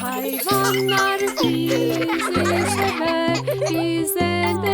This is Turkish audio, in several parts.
Hayvanlar bizi sever, bizden de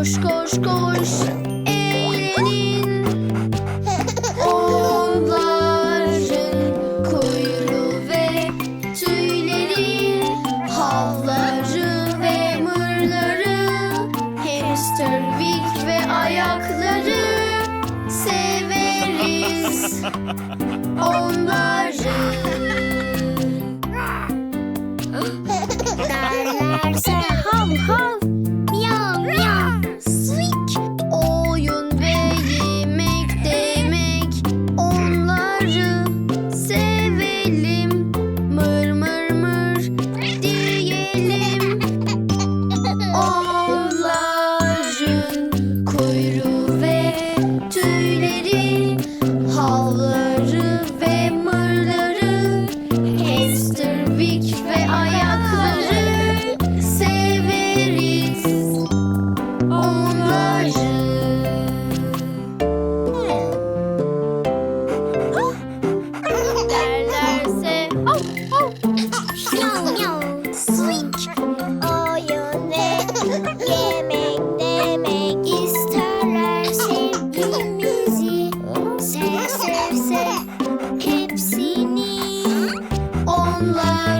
Koş koş koş eğlenin. Onların kuyruğu ve tüyleri Havları ve mırları Hamster, wig ve ayakları Severiz. Onları Derlerse Oyun ve yemek demek isterler sevgimizi. Sev sev sev hepsini onlar.